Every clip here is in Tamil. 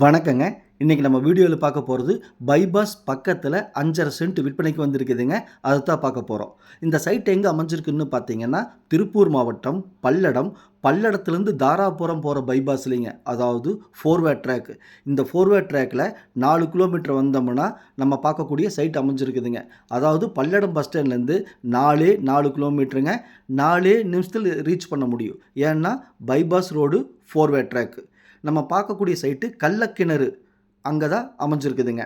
வணக்கங்க. இன்றைக்கி நம்ம வீடியோவில் பார்க்க போகிறது பைபாஸ் பக்கத்தில் அஞ்சரை சென்ட் விற்பனைக்கு வந்திருக்குதுங்க. அதை தான் பார்க்க போகிறோம் இந்த சைட் எங்கே அமைஞ்சிருக்குன்னு பார்த்தீங்கன்னா திருப்பூர் மாவட்டம் பல்லடம். பல்லடத்துலேருந்து தாராபுரம் போகிற பைபாஸ்லிங்க. அதாவது ஃபோர்வே ட்ராக் இந்த ஃபோர்வே ட்ராக்கில் நாலு கிலோமீட்டர் வந்தோம்னா நம்ம பார்க்கக்கூடிய சைட் அமைஞ்சிருக்குதுங்க. அதாவது பல்லடம் பஸ் ஸ்டாண்ட்லேருந்து நாலே நாலு கிலோமீட்டருங்க. நாலே நிமிஷத்தில் ரீச் பண்ண முடியும். ஏன்னா பைபாஸ் ரோடு ஃபோர்வே ட்ராக்கு நம்ம பார்க்கக்கூடிய சைட்டு கள்ளக்கிணறு அங்கே தான் அமைஞ்சிருக்குதுங்க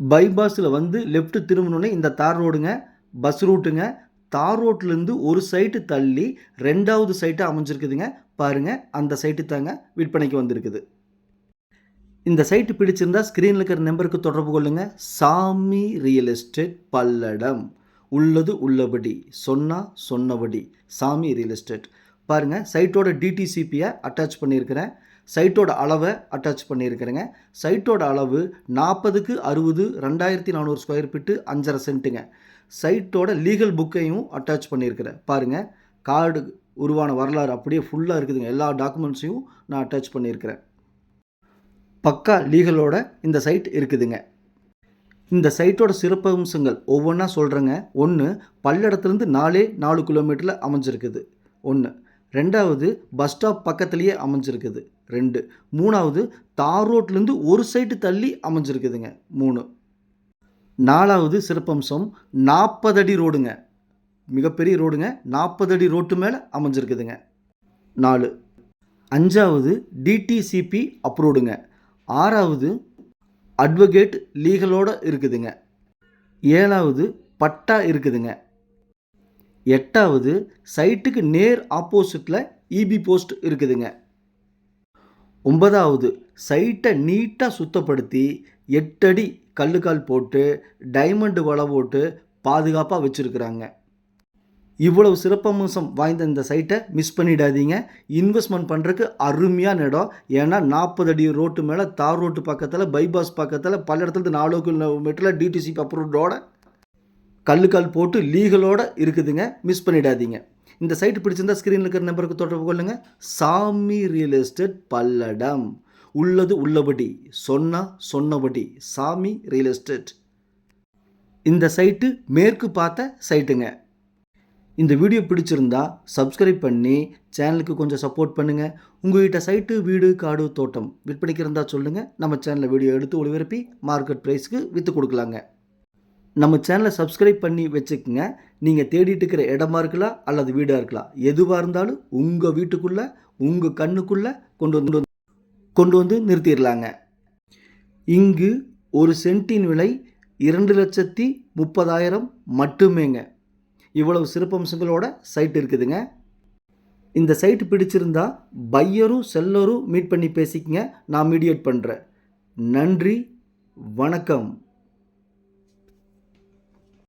பைபாஸில் வந்து லெஃப்ட் திரும்பணுன்னே இந்த தார் ரோடுங்க பஸ் ரூட்டுங்க தார் ரோட்லேருந்து ஒரு சைட்டு தள்ளி ரெண்டாவது சைட்டு அமைஞ்சிருக்குதுங்க. பாருங்கள் அந்த சைட்டு தாங்க விற்பனைக்கு வந்திருக்குது. இந்த சைட்டு பிடிச்சிருந்தா ஸ்க்ரீனில் இருக்கிற நம்பருக்கு தொடர்பு கொள்ளுங்கள் சாமி ரியல் எஸ்டேட் பல்லடம். உள்ளது உள்ளபடி சொன்னால் சொன்னபடி சாமி ரியல் எஸ்டேட் பாருங்கள் சைட்டோட டிடிசிபியை அட்டாச் பண்ணியிருக்கிறேன். சைட்டோட அளவை அட்டாச் பண்ணியிருக்கிறேங்க. சைட்டோட அளவு நாற்பதுக்கு அறுபது ரெண்டாயிரத்தி நானூறு ஸ்கொயர் ஃபீட்டு அஞ்சரை சென்ட்டுங்க சைட்டோட லீகல் புக்கையும் அட்டாச் பண்ணியிருக்கிறேன். பாருங்கள் கார்டு உருவான வரலாறு அப்படியே ஃபுல்லாக இருக்குதுங்க. எல்லா டாக்குமெண்ட்ஸையும் நான் அட்டாச் பண்ணியிருக்கிறேன். பக்கா லீகலோட இந்த சைட் இருக்குதுங்க. இந்த சைட்டோட சிறப்பம்சங்கள் ஒவ்வொன்றா சொல்கிறேங்க ஒன்று பல்லடத்துலேருந்து நாலே நாலு கிலோமீட்டரில் அமைஞ்சிருக்குது. ஒன்று ரெண்டாவது பஸ் ஸ்டாப் பக்கத்துலேயே அமைஞ்சிருக்குது. ரெண்டு. மூணாவது தார் ரோட்லேருந்து ஒரு சைட்டு தள்ளி அமைஞ்சிருக்குதுங்க. மூணு. நாலாவது சிறப்பம்சம் நாற்பது அடி ரோடுங்க. மிகப்பெரிய ரோடுங்க. நாற்பது அடி ரோட்டு மேலே அமைஞ்சிருக்குதுங்க. நாலு. அஞ்சாவது டிடிசிபி அப்ரூவ்டுங்க ஆறாவது அட்வொகேட் லீகலோட இருக்குதுங்க. ஏழாவது பட்டா இருக்குதுங்க. எட்டாவது சைட்டுக்கு நேர் ஆப்போசிட்டில் இபி போஸ்ட் இருக்குதுங்க. ஒன்பதாவது சைட்டை நீட்டாக சுத்தப்படுத்தி எட்டடி கல்லுக்கால் போட்டு டைமண்டு வலை போட்டு பாதுகாப்பாக வச்சுருக்குறாங்க. இவ்வளவு சிறப்பம்சம் வாய்ந்த இந்த சைட்டை மிஸ் பண்ணிடாதீங்க. இன்வெஸ்ட்மெண்ட் பண்ணுறதுக்கு அருமையான இடம். ஏன்னா நாற்பது அடி ரோட்டு மேலே தார் ரோட்டு பக்கத்தில் பைபாஸ் பக்கத்தில் பல இடத்துல நாலு கிலோமீட்டரில் டிடிசி அப்ரூவ்டோட கல்லுக்கால் போட்டு லீகலோடு இருக்குதுங்க. மிஸ் பண்ணிடாதீங்க. இந்த சைட்டு பிடிச்சிருந்தா ஸ்க்ரீனில் இருக்கிற நம்பருக்கு தொடர்பு கொள்ளுங்கள் சாமி ரியல் எஸ்டேட் பல்லடம். உள்ளது உள்ளபடி. சொன்னா சொன்னபடி. சாமி ரியல் எஸ்டேட் இந்த சைட்டு மேற்கு பார்த்த சைட்டுங்க. இந்த வீடியோ பிடிச்சிருந்தா சப்ஸ்கிரைப் பண்ணி சேனலுக்கு கொஞ்சம் சப்போர்ட் பண்ணுங்கள் உங்கள்கிட்ட சைட்டு வீடு காடு தோட்டம் விற்பனைக்கு இருந்தால் சொல்லுங்கள் நம்ம சேனலில் வீடியோ எடுத்து ஒளிபரப்பி மார்க்கெட் ப்ரைஸ்க்கு விற்று கொடுக்கலாங்க. நம்ம சேனலை சப்ஸ்கிரைப் பண்ணி வச்சுக்கோங்க. நீங்கள் தேடிட்டு இருக்கிற இடமா இருக்கலாம் அல்லது வீடாக இருக்கலாம். எதுவாக இருந்தாலும் உங்கள் வீட்டுக்குள்ளே உங்கள் கண்ணுக்குள்ளே கொண்டு வந்து கொண்டு வந்து நிறுத்திடலாங்க. இங்கு ஒரு சென்ட்டின் விலை இரண்டு லட்சத்தி முப்பதாயிரம் மட்டுமேங்க. இவ்வளவு சிறப்பம்சங்களோட சைட் இருக்குதுங்க. இந்த சைட்டு பிடிச்சிருந்தா பையரும் செல்லரும் மீட் பண்ணி பேசிக்கங்க. நான் மீடியேட் பண்ணுறேன் நன்றி வணக்கம்.